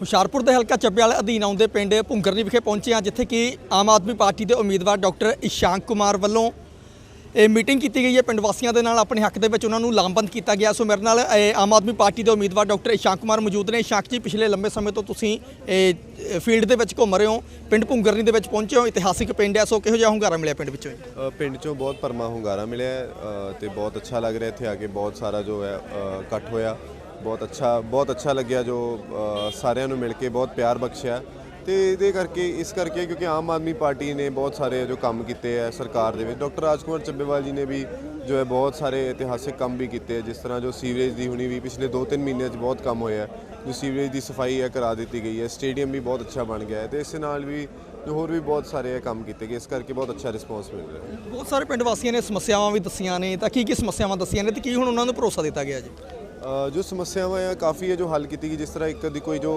ਹੁਸ਼ਿਆਰਪੁਰ ਦੇ ਹਲਕਾ ਚੱਬੇਵਾਲ ਅਧੀਨ ਆਉਂਦੇ ਪਿੰਡ ਭੁੰਗਰਨੀ ਵਿਖੇ ਪਹੁੰਚੇ ਹਾਂ ਜਿੱਥੇ ਕਿ ਆਮ ਆਦਮੀ ਪਾਰਟੀ ਦੇ ਉਮੀਦਵਾਰ ਡਾਕਟਰ ਇਸ਼ਾਂਕ ਕੁਮਾਰ ਵੱਲੋਂ ਇਹ ਮੀਟਿੰਗ ਕੀਤੀ ਗਈ ਹੈ। ਪਿੰਡ ਵਾਸੀਆਂ ਦੇ ਨਾਲ ਆਪਣੇ ਹੱਕ ਦੇ ਵਿੱਚ ਉਹਨਾਂ ਨੂੰ ਲਾਮਬੰਦ ਕੀਤਾ ਗਿਆ। ਸੋ ਮੇਰੇ ਨਾਲ ਆਮ ਆਦਮੀ ਪਾਰਟੀ ਦੇ ਉਮੀਦਵਾਰ ਡਾਕਟਰ ਇਸ਼ਾਂਕ ਕੁਮਾਰ ਮੌਜੂਦ ਨੇ। ਇਸ਼ਾਂਕ ਜੀ ਪਿਛਲੇ ਲੰਬੇ ਸਮੇਂ ਤੋਂ ਤੁਸੀਂ ਇਹ ਫੀਲਡ ਦੇ ਵਿੱਚ ਘੁੰਮ ਰਹੇ ਹੋ। ਪਿੰਡ ਭੁੰਗਰਨੀ ਦੇ ਵਿੱਚ ਪਹੁੰਚੇ ਹੋ। ਇਤਿਹਾਸਿਕ ਪਿੰਡ ਹੈ। ਸੋ ਕਿਹੋ ਜਿਹਾ ਹੁੰਗਾਰਾ ਮਿਲਿਆ ਪਿੰਡ ਵਿੱਚੋਂ? ਪਿੰਡ ਚੋਂ ਬਹੁਤ ਪਰਮਾ ਹੁੰਗਾਰਾ ਮਿਲਿਆ ਹੈ, ਤੇ ਬਹੁਤ ਅੱਛਾ ਲੱਗ ਰਿਹਾ ਇੱਥੇ ਆ ਕੇ ਬਹੁਤ ਸਾਰਾ ਜੋ ਹੈ ਇਕੱਠ ਹੋਇਆ। ਬਹੁਤ ਅੱਛਾ ਬਹੁਤ ਅੱਛਾ ਲੱਗਿਆ ਜੋ ਸਾਰਿਆਂ ਨੂੰ ਮਿਲ ਕੇ ਬਹੁਤ ਪਿਆਰ ਬਖਸ਼ਿਆ। ਤੇ ਇਹਦੇ ਕਰਕੇ, ਇਸ ਕਰਕੇ ਕਿਉਂਕਿ ਆਮ ਆਦਮੀ ਪਾਰਟੀ ਨੇ ਬਹੁਤ ਸਾਰੇ ਜੋ ਕੰਮ ਕੀਤੇ ਹੈ ਸਰਕਾਰ ਦੇ ਵਿੱਚ, ਡਾਕਟਰ ਰਾਜਕੁਮਾਰ ਚੱਬੇਵਾਲ ਜੀ ਨੇ ਵੀ ਜੋ ਹੈ ਬਹੁਤ ਸਾਰੇ ਇਤਿਹਾਸਿਕ ਕੰਮ ਵੀ ਕੀਤੇ ਹੈ ਜਿਸ ਤਰ੍ਹਾਂ ਜੋ ਸੀਵਰੇਜ ਦੀ ਹੁਣੀ ਵੀ ਪਿਛਲੇ 2-3 ਮਹੀਨਿਆਂ 'ਚ ਬਹੁਤ ਕੰਮ ਹੋਇਆ, ਜੋ ਸੀਵਰੇਜ ਦੀ ਸਫ਼ਾਈ ਹੈ ਕਰਾ ਦਿੱਤੀ ਗਈ ਹੈ, ਸਟੇਡੀਅਮ ਵੀ ਬਹੁਤ ਅੱਛਾ ਬਣ ਗਿਆ ਹੈ, ਤੇ ਇਸ ਨਾਲ ਵੀ ਜੋ ਹੋਰ ਵੀ ਬਹੁਤ ਸਾਰੇ ਇਹ ਕੰਮ ਕੀਤੇ ਗਏ, ਇਸ ਕਰਕੇ ਬਹੁਤ ਅੱਛਾ ਰਿਸਪੌਂਸ ਮਿਲ ਰਿਹਾ ਬਹੁਤ ਸਾਰੇ ਪਿੰਡ ਵਾਸੀਆਂ ਨੇ ਸਮੱਸਿਆਵਾਂ ਵੀ ਦੱਸੀਆਂ ਨੇ, ਤਾਂ ਕੀ ਕੀ ਸਮੱਸਿਆਵਾਂ ਦੱਸੀਆਂ ਨੇ ਤੇ ਕੀ ਹੁਣ ਉਹਨਾਂ ਨੂੰ ਭਰੋਸਾ ਦਿੱਤਾ ਗਿਆ ਜੀ? ਜੋ ਸਮੱਸਿਆਵਾਂ ਆ ਕਾਫੀ ਹੈ ਜੋ ਹੱਲ ਕੀਤੀ ਗਈ। ਜਿਸ ਤਰ੍ਹਾਂ ਇੱਕ ਦੀ ਕੋਈ ਜੋ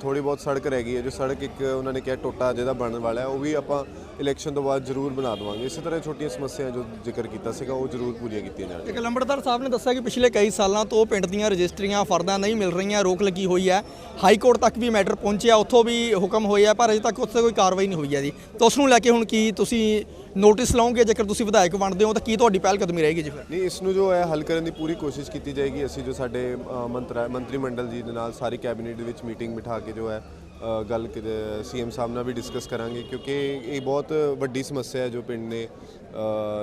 ਥੋੜੀ ਬਹੁਤ ਸੜਕ ਰਹਿ ਗਈ ਹੈ ਜੋ ਸੜਕ ਇੱਕ ਉਹਨਾਂ ਨੇ ਕਿਹਾ ਟੋਟਾ ਜਿਹਦਾ ਬਣਨ ਵਾਲਾ ਹੈ ਉਹ ਵੀ ਆਪਾਂ ਇਲੈਕਸ਼ਨ ਤੋਂ ਬਾਅਦ ਜ਼ਰੂਰ ਬਣਾ ਦੇਵਾਂਗੇ। ਇਸੇ ਤਰ੍ਹਾਂ ਛੋਟੀਆਂ ਸਮੱਸਿਆਵਾਂ ਜੋ ਜ਼ਿਕਰ ਕੀਤਾ ਸੀਗਾ ਉਹ ਜ਼ਰੂਰ ਪੂਰੀਆਂ ਕੀਤੀਆਂ ਜਾਣਗੀਆਂ ਇੱਕ ਲੰਬੜਦਾਰ ਸਾਹਿਬ ਨੇ ਦੱਸਿਆ ਕਿ ਪਿਛਲੇ ਕਈ ਸਾਲਾਂ ਤੋਂ ਪਿੰਡ ਦੀਆਂ ਰਜਿਸਟਰੀਆਂ ਫਰਦਾਂ ਨਹੀਂ ਮਿਲ ਰਹੀਆਂ ਰੋਕ ਲੱਗੀ ਹੋਈ ਹੈ। ਹਾਈ ਕੋਰਟ ਤੱਕ ਵੀ ਮੈਟਰ ਪਹੁੰਚਿਆ ਉੱਥੋਂ ਵੀ ਹੁਕਮ ਹੋਇਆ ਪਰ ਅਜੇ ਤੱਕ ਉੱਥੇ ਕੋਈ ਕਾਰਵਾਈ ਨਹੀਂ ਹੋਈ ਹੈ ਜੀ। ਤਾਂ ਉਸ ਨੂੰ ਲੈ ਕੇ ਹੁਣ ਕੀ ਤੁਸੀਂ ਨੋਟਿਸ ਲਾਓਗੇ? ਜੇਕਰ ਤੁਸੀਂ ਵਿਧਾਇਕ ਬਣਦੇ ਹੋ ਤਾਂ ਕੀ ਤੁਹਾਡੀ ਪਹਿਲ ਕਦਮੀ ਰਹੇਗੀ ਜੀ ਫਿਰ? ਨਹੀਂ ਇਸ ਨੂੰ ਜੋ ਹੈ ਹੱਲ ਕਰਨ ਦੀ ਪੂਰੀ ਕੋਸ਼ਿਸ਼ ਕੀਤੀ ਜਾਏਗੀ। ਅਸੀਂ ਜੋ ਸਾਡੇ ਅ, ਮੰਤਰਾ ਮੰਤਰੀ ਮੰਡਲ ਜੀ ਦੇ ਨਾਲ ਸਾਰੀ ਕੈਬਨਿਟ ਦੇ ਵਿੱਚ ਮੀਟਿੰਗ ਬਿਠਾ ਕੇ ਜੋ ਹੈ ਗੱਲ ਸੀਐਮ ਸਾਹਿਬ ਨਾਲ ਵੀ ਡਿਸਕਸ ਕਰਾਂਗੇ ਕਿਉਂਕਿ ਇਹ ਬਹੁਤ ਵੱਡੀ ਸਮੱਸਿਆ ਹੈ ਜੋ ਪਿੰਡ ਨੇ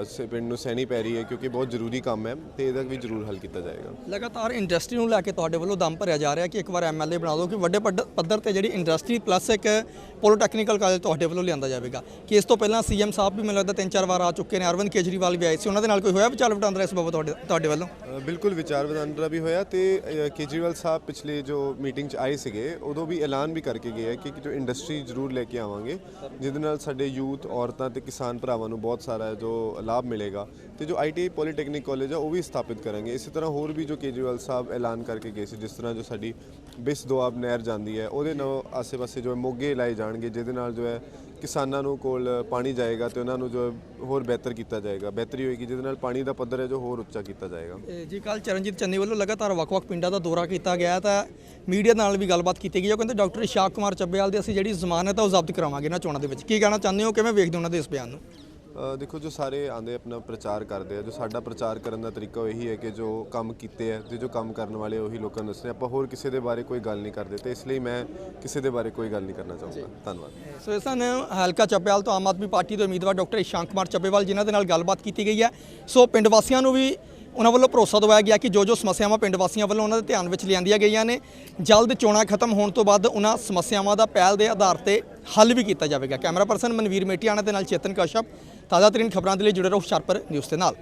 ਸ- ਪਿੰਡ ਨੂੰ ਸਹਿਣੀ ਪੈ ਰਹੀ ਹੈ ਕਿਉਂਕਿ ਬਹੁਤ ਜ਼ਰੂਰੀ ਕੰਮ ਹੈ ਤੇ ਇਹਦਾ ਵੀ ਜ਼ਰੂਰ ਹੱਲ ਕੀਤਾ ਜਾਏਗਾ। ਲਗਾਤਾਰ ਇੰਡਸਟਰੀ ਨੂੰ ਲੈ ਕੇ ਤੁਹਾਡੇ ਵੱਲੋਂ ਦਮ ਭਰਿਆ ਜਾ ਰਿਹਾ ਕਿ ਇੱਕ ਵਾਰ ਐਮਐਲਏ ਬਣਾ ਦਿਓ ਕਿ ਵੱਡੇ ਪੱਧ- ਪੱਧਰ ਤੇ ਜਿਹੜੀ ਇੰਡਸਟਰੀ ਪਲੱਸ ਇੱਕ ਪੋਲੀਟੈਕਨੀਕਲ ਕਾਲਜ ਤੁਹਾਡੇ ਵੱਲੋਂ ਲਿਆਂਦਾ ਜਾਵੇਗਾ। ਕਿ ਇਸ ਤੋਂ ਪਹਿਲਾਂ ਸੀਐਮ ਸਾਹਿਬ ਵੀ ਮੈਨੂੰ ਲੱਗਦਾ ਤਿੰਨ ਚਾਰ ਵਾਰ ਆ ਚੁੱਕੇ ਨੇ ਅਰਵਿੰਦ ਕੇਜਰੀਵਾਲ ਵੀ ਆਏ ਸੀ ਉਹਨਾਂ ਦੇ ਨਾਲ ਕੋਈ ਹੋਇਆ ਵਿਚਾਰ ਵਟਾਂਦਰਾ ਇਸ ਬਾਬਤ ਤੁਹਾਡੇ ਤੁਹਾਡੇ ਵੱਲੋਂ? ਬਿਲਕੁਲ ਵਿਚਾਰ ਵਟਾਂਦਰਾ ਵੀ ਹੋਇਆ ਤੇ ਕੇਜਰੀਵਾਲ ਸਾਹਿਬ ਪਿਛਲੇ ਜੋ ਮੀਟਿੰਗ 'ਚ ਆਏ ਸੀਗੇ ਉਦੋਂ ਵੀ ਐਲਾਨ ਵੀ ਕਰਕੇ ਗਏ ਹੈ ਕਿ ਜੋ ਇੰਡਸਟਰੀ ਜ਼ਰੂਰ ਲੈ ਕੇ ਆਵਾਂਗੇ, ਜਿਹਦੇ ਨਾਲ ਸਾਡੇ ਯੂਥ, ਔਰਤਾਂ ਤੇ ਕਿਸਾਨ ਭਰਾਵਾਂ ਨੂੰ ਬਹੁਤ ਸਾਰਾ ਜੋ ਲਾਭ ਮਿਲੇਗਾ ਤੇ ਜੋ ਆਈਟੀ ਪੋਲੀਟੈਕਨਿਕ ਕਾਲਜ ਆ, ਉਹ ਵੀ ਸਥਾਪਿਤ ਕਰਾਂਗੇ। ਇਸੇ ਤਰ੍ਹਾਂ ਹੋਰ ਵੀ ਜੋ ਕੇਜਰੀਵਾਲ ਸਾਹਿਬ ਐਲਾਨ ਕਰਕੇ ਗਏ ਸੀ, ਜਿਸ ਤਰ੍ਹਾਂ ਜੋ ਸਾਡੀ ਬਿਸ ਦੁਆਬ ਨਹਿਰ ਜਾਂਦੀ ਹੈ, ਉਹਦੇ ਨਾਲ ਆਸੇ-ਪਾਸੇ ਜੋ ਹੈ ਮੋਗੇ ਲਾਏ ਜਾਣਗੇ, ਜਿਹਦੇ ਨਾਲ ਜੋ ਹੈ ਕਿਸਾਨਾਂ ਨੂੰ ਕੋਲ ਪਾਣੀ ਜਾਏਗਾ ਤੇ ਉਹਨਾਂ ਨੂੰ ਜੋ ਹੋਰ ਬਿਹਤਰ ਕੀਤਾ ਜਾਏਗਾ, ਬਿਹਤਰੀ ਹੋਏਗੀ, ਜਿਹਦੇ ਨਾਲ ਪਾਣੀ ਦਾ ਪੱਧਰ ਹੈ ਜੋ ਹੋਰ ਉੱਚਾ ਕੀਤਾ ਜਾਏਗਾ। ਜੀ ਕੱਲ ਚਰਨਜੀਤ ਚੰਨੀ ਵੱਲੋਂ ਲਗਾਤਾਰ ਵੱਖ-ਵੱਖ ਪਿੰਡਾਂ ਦਾ ਦੌਰਾ ਕੀਤਾ ਗਿਆ ਤਾਂ ਮੀਡੀਆ ਨਾਲ ਵੀ ਗੱਲਬਾਤ ਕੀਤੀ ਗਈ ਉਹ ਕਹਿੰਦੇ, ਡਾਕਟਰ ਇਸ਼ਾਕ ਕੁਮਾਰ ਚੱਬੇਵਾਲ ਦੀ ਅਸੀਂ ਜਿਹੜੀ ਜ਼ਮਾਨਤ ਹੈ ਉਹ ਜ਼ਬਤ ਕਰਾਵਾਂਗੇ ਨਾ ਚੋਣਾਂ ਦੇ ਵਿੱਚ। ਕੀ ਕਹਿਣਾ ਚਾਹੁੰਦੇ ਹੋ? ਕਿਵੇਂ ਵੇਖਦੇ ਹੋ ਉਹਨਾਂ ਦੇ ਇਸ ਬਿਆਨ ਨੂੰ? ਦੇਖੋ ਜੋ ਸਾਰੇ ਆਂਦੇ ਆਪਣਾ ਪ੍ਰਚਾਰ ਕਰਦੇ ਆ ਜੋ ਸਾਡਾ ਪ੍ਰਚਾਰ ਕਰਨ ਦਾ ਤਰੀਕਾ ਉਹ ਇਹੀ ਹੈ ਕਿ ਜੋ ਕੰਮ ਕੀਤੇ ਆ ਤੇ ਜੋ ਕੰਮ ਕਰਨ ਵਾਲੇ ਉਹੀ ਲੋਕਾਂ ਨੂੰ ਦੱਸਣੇ ਆਪਾਂ ਹੋਰ ਕਿਸੇ ਦੇ ਬਾਰੇ ਕੋਈ ਗੱਲ ਨਹੀਂ ਕਰਦੇ ਤੇ ਇਸ ਲਈ ਮੈਂ ਕਿਸੇ ਦੇ ਬਾਰੇ ਕੋਈ ਗੱਲ ਨਹੀਂ ਕਰਨਾ ਚਾਹੁੰਦਾ। ਧੰਨਵਾਦ। ਸੋ ਇਸ ਸਨ ਹਲਕਾ ਚੱਬੇਵਾਲ ਤੋਂ ਆਮ ਆਦਮੀ ਪਾਰਟੀ ਦੇ ਉਮੀਦਵਾਰ ਡਾਕਟਰ ਇਸ਼ਾਂਕ ਕੁਮਾਰ ਚੱਬੇਵਾਲ ਜਿਨ੍ਹਾਂ ਦੇ ਨਾਲ ਗੱਲਬਾਤ ਕੀਤੀ ਗਈ ਹੈ। ਸੋ ਪਿੰਡ ਵਾਸੀਆਂ ਨੂੰ ਵੀ ਉਹਨਾਂ ਵੱਲੋਂ ਭਰੋਸਾ ਦਿਵਾਇਆ ਗਿਆ ਕਿ ਜੋ ਜੋ ਸਮੱਸਿਆਵਾਂ ਪਿੰਡ ਵਾਸੀਆਂ ਵੱਲੋਂ ਉਹਨਾਂ ਦੇ ਧਿਆਨ ਵਿੱਚ ਲਿਆਂਦੀਆਂ ਗਈਆਂ ਨੇ, ਜਲਦ ਚੋਣਾਂ ਖਤਮ ਹੋਣ ਤੋਂ ਬਾਅਦ ਉਹਨਾਂ ਸਮੱਸਿਆਵਾਂ ਦਾ ਪਹਿਲ ਦੇ ਆਧਾਰ ਤੇ ਹੱਲ ਵੀ ਕੀਤਾ ਜਾਵੇਗਾ। ਕੈਮਰਾ ਪਰਸਨ ਮਨਵੀਰ ਮੇਟੀਆਣਾ ਦੇ ਨਾਲ ਚੇਤਨ ਕਸ਼ਪ ਤਾਜ਼ਾ ਤਰੀਨ ਖਬਰਾਂ ਦੇ ਲਈ ਜੁੜੇ ਰਹੋ ਹੁਸ਼ਿਆਰਪੁਰ ਨਿਊਜ਼ ਦੇ ਨਾਲ।